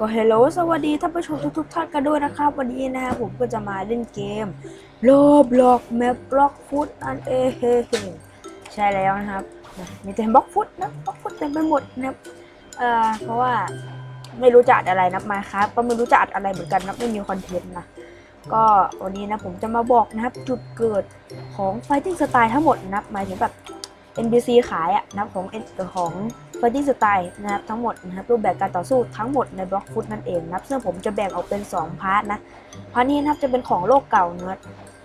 ก็เฮลโลสวัสดีท่านผู้ชมทุกๆท่านกันด้วยนะครับ วันนี้นะครับผมก็จะมาเล่นเกมโลบล็อกแมปบล็อกฟุตอันเองใช่แล้วนะครับนะมีแต่บล็อกฟุตนะบล็อกฟุตเต็มไปหมดนะครับเอ่อเพราะว่าไม่รู้จัดอะไรนะมาครับก็ไม่รู้จัดอะไรเหมือนกันนะไม่มีคอนเทนต์นะก็วันนี้นะผมจะมาบอกนะครับจุดเกิดของ Fighting Style ทั้งหมดนับหมายถึงแบบ NBC ขายอะนะครับของ N ของ Fighting Style นะครับทั้งหมดนะครับรูปแบบการต่อสู้ทั้งหมดในบล็อกฟุตนั่นเองนะครับซึ่งผมจะแบ่งออกเป็น 2 พาร์ทนะพาร์ทนี้นะครับจะเป็นของโลกเก่านะครับ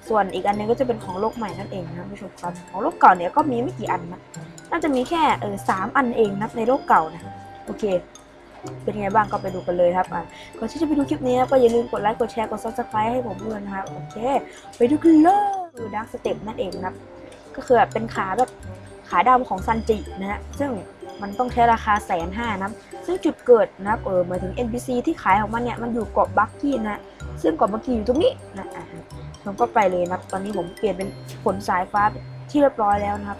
ส่วนอีกอันนึงก็จะเป็นของโลกใหม่นั่นเองนะครับผู้ชมครับของโลกเก่าเนี่ยก็มีไม่กี่อันนะน่าจะมีแค่เออสามอันเองนะในโลกเก่านะโอเค เป็นไงบ้างก็ไปดูกันเลยครับอะก่อนที่จะไปดูคลิปนี้ก็อย่าลืมกดไลค์กดแชร์กด subscribe ให้ผมด้วยนะครับโอเค ไปดูกันเลยคือดักสเต็ปนั่นเองนะครับก็คือแบบเป็นขาแบบขาดำของซันจินะฮะซึ่ง มันต้องใช้ราคาแสนห้านะซึ่งจุดเกิดนะครับเออหมายถึง NPC ที่ขายของมันเนี่ยมันอยู่เกาะบักกี้นะซึ่งเกาะบักกี้อยู่ตรงนี้นะอะผมก็ไปเลยนะครับตอนนี้ผมเปลี่ยนเป็นผลสายฟ้าที่เรียบร้อยแล้วนะครับ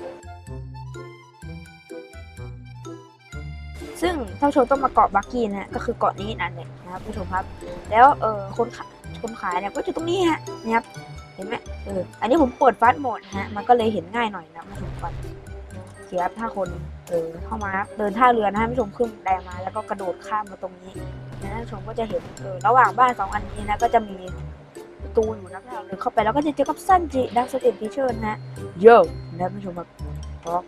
ซึ่งท่านชมต้องมาเกาะบักกี้นะฮะก็คือเกาะนี้นั่นเองนะครับผู้ชมครับ แล้วเออคนขายคนขายเนี่ยก็อยู่ตรงนี้ฮะนะครับเห็นไหมเอออันนี้ผมเปิดฟาสต์โหมดนะฮะมันก็เลยเห็นง่ายหน่อยนะผู้ชมก่อน เสียบถ้าคนเออเข้ามาเดินท่าเรือนะฮะผู้ชมขึ้นแดงมา แล้วก็กระโดดข้ามมาตรงนี้นะท่านผู้ชมก็จะเห็นเออระหว่างบ้านสองอันนี้นะก็จะมีประตูอยู่นะถ้าเราเดินเข้าไปแล้วก็จะเจอกับซันจิดักสเตปทีเชอร์นะฮะเยอะนะผู้ชมครับเพราะ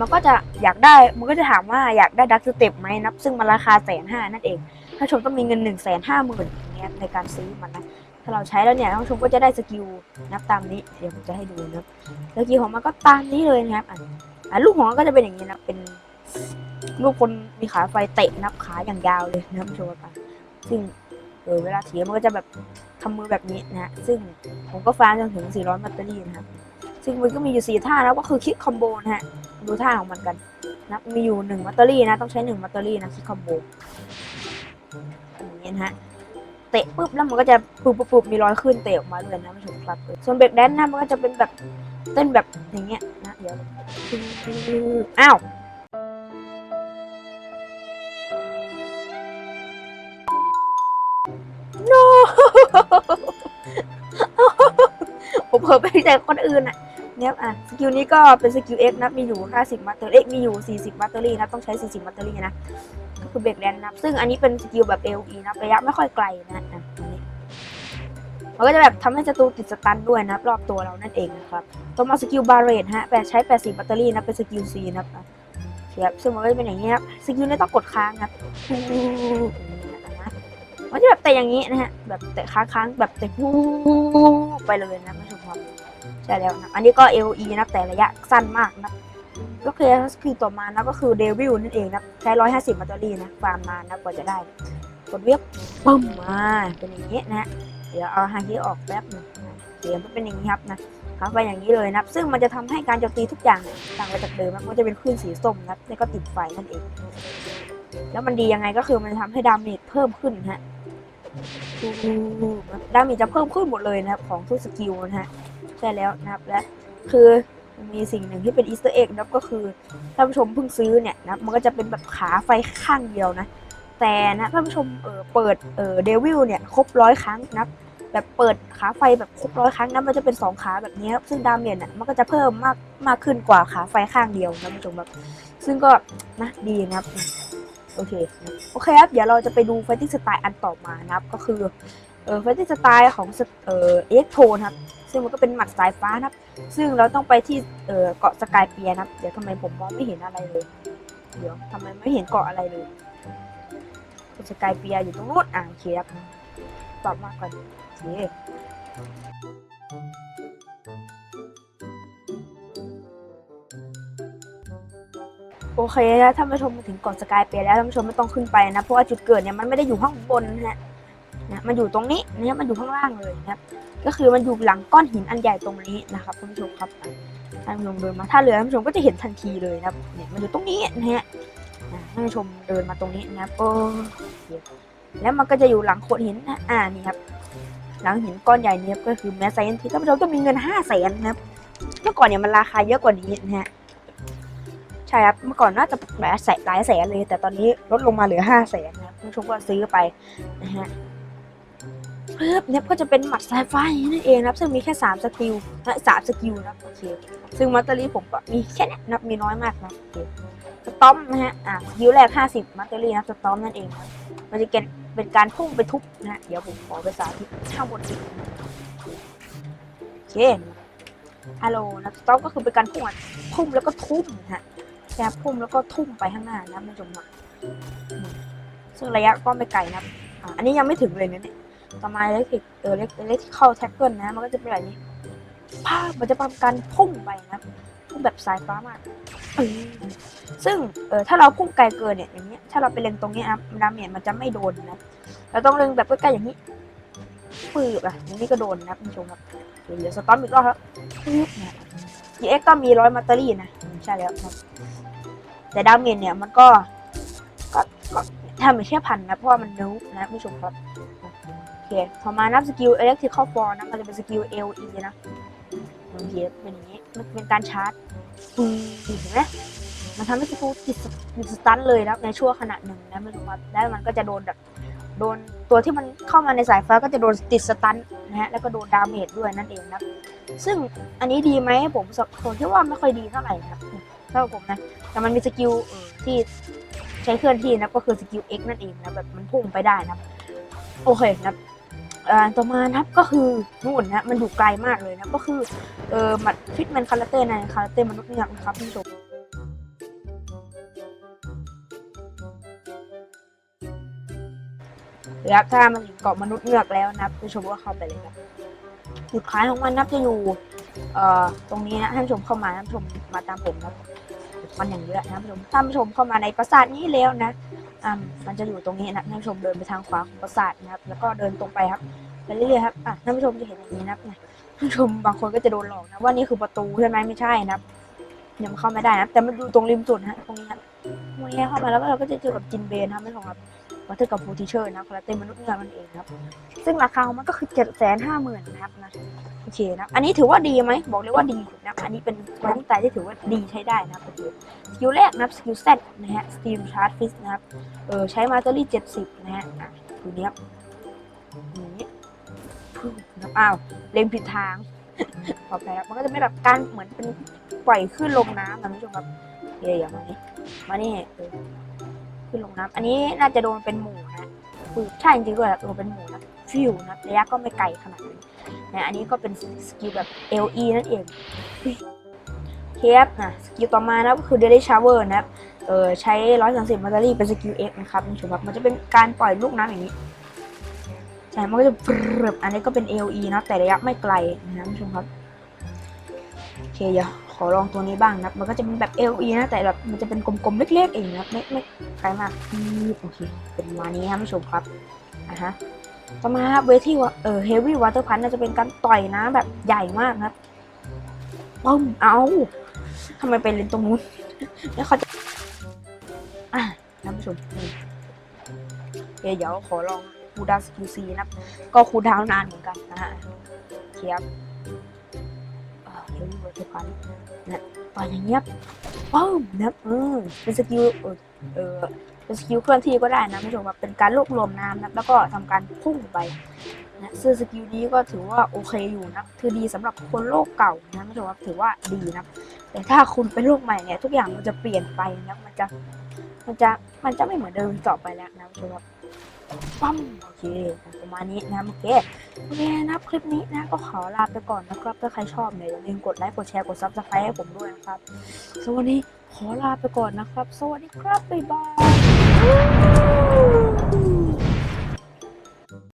มันก็จะอยากได้มันก็จะถามว่าอยากได้ดักสเต็ปไหมนะซึ่งมันราคาแสนห้านั่นเองท่านผู้ชมต้องมีเงินหนึ่งแสนห้าหมื่นเนี่ยในการซื้อมันนะ ถ้าเราใช้แล้วเนี่ยท่านผู้ชมก็จะได้สกิลนับตามนี้ เดี๋ยวผมจะให้ดูนะครับสกิลของมันก็ตามนี้เลยนะครับอะอะลูกของมันก็จะเป็นอย่างนี้นะเป็นลูกคนมีขาไฟเตะนับขาอย่างยาวเลยนะครับผู้ชมครับซึ่งเออเวลาถือมันก็จะแบบทำมือแบบนี้นะซึ่งผมก็ฟาร์มจนถึง 400 แบตเตอรี่นะครับซึ่งมันก็มีอยู่ 4 ท่านะก็คือคิดคอมโบนะฮะดูท่าของมันกันนะมีอยู่1แบตเตอรี่นะต้องใช้1แบตเตอรี่นะคิดคอมโบอย่างนี้นะฮะ ตะปุ๊บแล้วมันก็จะปุบปุบปุบมีรอยขึ้นเตะออกมาเลยนะผู้ชมครับส่วนเบรกแดนซ์นะมันก็จะเป็นแบบเต้นแบบอย่างเงี้ยนะเดี๋ยวอ้าว no ผมเผลอไปแต่คนอื่นอะเนี่ยอะสกิลนี้ก็เป็นสกิล X นะมีอยู่ 50 มัตเตอรี่มีอยู่ 40 มัตเตอรี่นะต้องใช้ 40 มัตเตอรี่นะก็คือเบรกแดนนะซึ่งอันนี้เป็นสกิลแบบ AOE นะระยะไม่ค่อยไกลนะ มันก็จะแบบทำให้ศัตรูติดสตันด้วยนะรอบตัวเรานั่นเองนะครับต่อมาสกิลบาเรตฮะแปดใช้80แบตเตอรี่นะเป็นสกิล C นะครับอะครับซึ่งมันก็จะเป็นอย่างนี้ครับสกิลนี้ต้องกดค้างครับมันจะแบบเตะอย่างนี้นะฮะแบบเตะค้างๆแบบเตะวูไปเลยนะไม่ถูกครับใช่แล้วนะอันนี้ก็ AOE นะแต่ระยะสั้นมากนะก็คือสกิลต่อมานะก็คือเดวิลนั่นเองนะใช้ร้อยห้าสิบแบตเตอรี่นะฟาร์มมานะกว่าจะได้กดเวียบปึ้มมาเป็นอย่างนี้นะเดี๋ยวเอาฮาคิออกแป๊บหนึงเสียงมันเป็นอย่างนี้ครับนะเขาไปอย่างนี้เลยนะซึ่งมันจะทำให้การโจมตีทุกอย่างต่างไปจากเดิมมันจะเป็นคลื่นสีส้มนะแล้วก็ติดไฟนั่นเอง แล้วมันดียังไงก็คือมันจะทำให้ดาเมจเพิ่มขึ้นนะฮะดาเมจจะเพิ่มขึ้นหมดเลยนะครับ ของทุกสกิลนะฮะใช่แล้วนะครับและคือมีสิ่งหนึ่งที่เป็นอีสเตอร์เอ็กนะครับก็คือท่านผู้ชมเพิ่งซื้อเนี่ยนะมันก็จะเป็นแบบขาไฟข้างเดียวนะ แต่นะท่านผู้ชมเออเปิดเออเดวิลเนี่ยครบร้อยครั้งนะ แบบเปิดขาไฟแบบครบร้อยครั้งนะมันจะเป็นสองขาแบบนี้ครับซึ่งดาเมจเนี่ยมันก็จะเพิ่มมากมากขึ้นกว่าขาไฟข้างเดียวนะผู้ชมแบบซึ่งก็นะดีนะครับโอเคโอเคครับเดี๋ยวเราจะไปดูไฟติ้งสไตล์อันต่อมานะครับ ก็คือเออไฟติ้งสไตล์ของเออเอ็กโทนะครับซึ่งมันก็เป็นหมัดสายฟ้านะครับ ซึ่งเราต้องไปที่เออเกาะสกายเปียนะครับ เดี๋ยวทำไมผมมองไม่เห็นอะไรเลย เดี๋ยวทำไมไม่เห็นเกาะอะไรเลยสกายเปียอยู่ตรงโน้นอ่าโอเคครับตอบมากก่อนโอ เคโอเคแล้วท่านผู้ชมมาถึงเกาะสกายเปียแล้วท่านผู้ชมไม่ต้องขึ้นไปนะ เพราะว่าจุดเกิดเนี่ยมันไม่ได้อยู่ข้างบนนะฮะนะมันอยู่ตรงนี้นะมันอยู่ข้างล่างเลยนะครับ ก็คือมันอยู่หลังก้อนหินอันใหญ่ตรงนี้นะครับท่านผู้ชมครับท่านผู้ชมเดินมาถ้าเรือท่านผู้ชมก็จะเห็นทันทีเลยนะครับเนี่ยมันอยู่ตรงนี้นะฮะท่านผู้ชมเดินมาตรงนี้นะครับโอ้แล้วมันก็จะอยู่หลังโขดหินนะอ่านี่ครับ หลังหินก้อนใหญ่นี้ก็คือแมสไซน์ที่ท่านผู้ชมต้องมีเงินห้าแสนนะครับเมื่อก่อนเนี่ยมันราคาเยอะกว่านี้นะฮะใช่ครับเมื่อก่อนน่าจะหลายแสนหลายแสนเลย แต่ตอนนี้ลดลงมาเหลือห้าแสนนะครับผู้ชมก็ซื้อไปนะฮะเพิ่มเนี่ยก็จะเป็นหมัดสายฟ้าอย่างนี้นั่นเองนะครับ ซึ่งมีแค่สามสกิลและสามสกิลนะโอเคซึ่งมัตเตอรี่ผมก็มีแค่นี้นะครับมีน้อยมากนะโอเคสตอมนะฮะอะสกิลแรกห้าสิบมัตเตอรี่นะสตอมนั่นเองมันจะเป็น เป็นการพุ่งไปทุบนะฮะเดี๋ยวผมขอไปสาธิตข้างบนอีกโอเคฮัลโหลนะสต็อปก็คือเป็นการพุ่งอะทุ่มแล้วก็ทุ่มนะฮะแค่พุ่มแล้วก็ทุ่มไปข้างหน้านะไม่จมนะซึ่งระยะก็ไม่ไกลนะอันนี้ยังไม่ถึงเลยนะเนี่ยต่อมาเล็กเออเล็กเล็กเข้าแท็กเกิลนะ มันก็จะเป็นแบบนี้ภาพมันจะเป็นการพุ่งไปนะ พุ่งแบบสายฟ้ามากซึ่งเออถ้าเราพุ่งไกลเกินเนี่ยอย่างเงี้ยถ้าเราไปเล็งตรงนี้นะครับดาเมจมันจะไม่โดนนะเราต้องเล็งแบบใกล้ๆอย่างนี้ปืบอะอย่างนี้ก็โดนนะคุณผู้ชมครับเดี๋ยวสต็อปอีกรอบครับ GX ก็มีร้อยมัตเตอรี่นะใช่แล้วครับ แต่ดาเมจเนี่ยมันก็ก็ก็ทำเป็นแค่พันนะเพราะว่ามันนูบนะผู้ชมครับโอเคต่อมานับสกิล Electrical Fall นะมันจะเป็นสกิล LE นะ โอเคเป็นอย่างนี้ มันเป็นการชาร์จอืมเห็นไหมมันทำให้สกิลติดติดสตันเลยนะในช่วงขณะหนึ่งนะผู้ชมครับแล้วมันก็จะโดนแบบโดนตัวที่มันเข้ามาในสายฟ้าก็จะโดนติดสตันนะฮะแล้วก็โดนดาเมจด้วยนั่นเองนะซึ่งอันนี้ดีไหมผมสผมคิดว่าไม่ค่อยดีเท่าไหร่นะครับสำหรับผมนะแต่มันมีสกิลที่ใช้เคลื่อนที่นะก็คือสกิล X นั่นเองนะแบบมันพุ่งไปได้นะโอเคนะครับ ต่อมานะครับก็คือนู่นนะมันอยู่ไกลมากเลยนะก็คือเออมัดฟิตแมนคาราเต้ในคาราเต้มนุษย์เงือกนะครับท่านผู้ชมแล้วถ้ามันถึงเกาะมนุษย์เงือกแล้วนะครับท่านผู้ชมก็เข้าไปเลยครับจุดขายของมันนับจะอยู่เอ่อตรงนี้นะท่านผู้ชมเข้ามาท่านผู้ชมมาตามผมนะมันอย่างเยอะนะท่านผู้ชมท่านผู้ชมเข้ามาในปราสาทนี้แล้วนะ อ่ามันจะอยู่ตรงนี้นะท่านผู้ชมเดินไปทางขวาของปราสาทนะครับ แล้วก็เดินตรงไปครับไปเรื่อยๆครับอะท่านผู้ชมจะเห็นอย่างนี้นะครับท่านผู้ชมบางคนก็จะโดนหลอกนะว่านี่คือประตูใช่ไหมไม่ใช่นะครับยังเข้าไม่ได้นะแต่มันอยู่ตรงริมสุดนะตรงนี้ครับตรงนี้เข้ามาแล้วก็เราก็จะเจอกับจินเบนครับท่านผู้ชมครับ วัตเตอร์กับฟูทิเชอร์นะคาราเต้มนุษย์เงือกมันเองครับ ซึ่งราคาของมันก็คือเจ็ดแสนห้าหมื่นนะครับนะโอเคนะอันนี้ถือว่าดีไหมบอกเลยว่าดีนะอันนี้เป็นไวติ้งไตที่ถือว่าดีใช้ได้นะครับโอเคสกิลแรกนะสกิลเซตนะฮะสตีมชาร์จฟิสนะครับเออใช้มาเตอรี่เจ็ดสิบนะฮะอะดูนี้ครับอย่างนี้พึ่งนะอ้าวเล็งผิดทางขอไปครับมันก็จะไม่แบบการเหมือนเป็นปล่อยขึ้นลงน้ำนะคุณผู้ชมครับเฮ้ยอย่างนี้มานี่เออ ขึ้นลงน้ำอันนี้น่าจะโดนเป็นหมูนะคือใช่จริงๆด้วยครับโดนเป็นหมูนะฟิวนะระยะก็ไม่ไกลขนาดนั้นนะอันนี้ก็เป็นสกิลแบบ LE นั่นเองเคฟนะสกิลต่อมานะก็คือ Daily Shower นะครับเออใช้ 130มัตเตอรี่เป็นสกิล X นะครับคุณผู้ชมครับมันจะเป็นการปล่อยลูกน้ำอย่างนี้ใช่มันก็จะปรบอันนี้ก็เป็น LE นะแต่ระยะไม่ไกลนะครับคุณผู้ชมครับ เคเดี๋ยวขอลองตัวนี้บ้างนะมันก็จะเป็นแบบ LE นะ แต่แบบมันจะเป็นกลมๆ เล็กๆเองนะครับไม่ไม่ไกลมากโอเค เป็นมานี้ครับผู้ชมครับอะฮะต่อมาครับเวทีว่าเออเฮฟวี่วอเตอร์พันน่าจะเป็นการต่อยน้ำแบบใหญ่มากครับปึ้มเอาทำไมไปเล่นตรงนู้นแล้วเขาจะอะท่านผู้ชมโอเคเดี๋ยวขอลองคูดาวสกิลซีนะครับก็คูดาวนานเหมือนกันนะฮะเทียบ เฮฟวี่วอเตอร์พันนะต่อยอย่างเงียบปึ้มนะครับเออเป็นสกิลเออเป็นสกิลเคลื่อนที่ก็ได้นะผู้ชมครับเป็นการรวบรวมน้ำนะแล้วก็ทำการพุ่งไปนะซึ่งสกิลนี้ก็ถือว่าโอเคอยู่นะคือดีสำหรับคนโลกเก่านะผู้ชมครับถือว่าดีนะแต่ถ้าคุณเป็นโลกใหม่เนี่ยทุกอย่างมันจะเปลี่ยนไปนะมันจะมันจะมันจะไม่เหมือนเดิมต่อไปแล้วนะผู้ชมครับ ปั๊มโอเคประมาณนี้นะโอเคโอเคนะครับคลิปนี้นะก็ขอลาไปก่อนนะครับถ้าใครชอบเนี่ยอย่าลืมกดไลค์กดแชร์กดซับสไครต์ให้ผมด้วยนะครับสวัสดีขอลาไปก่อนนะครับ สวัสดีครับบ๊ายบาย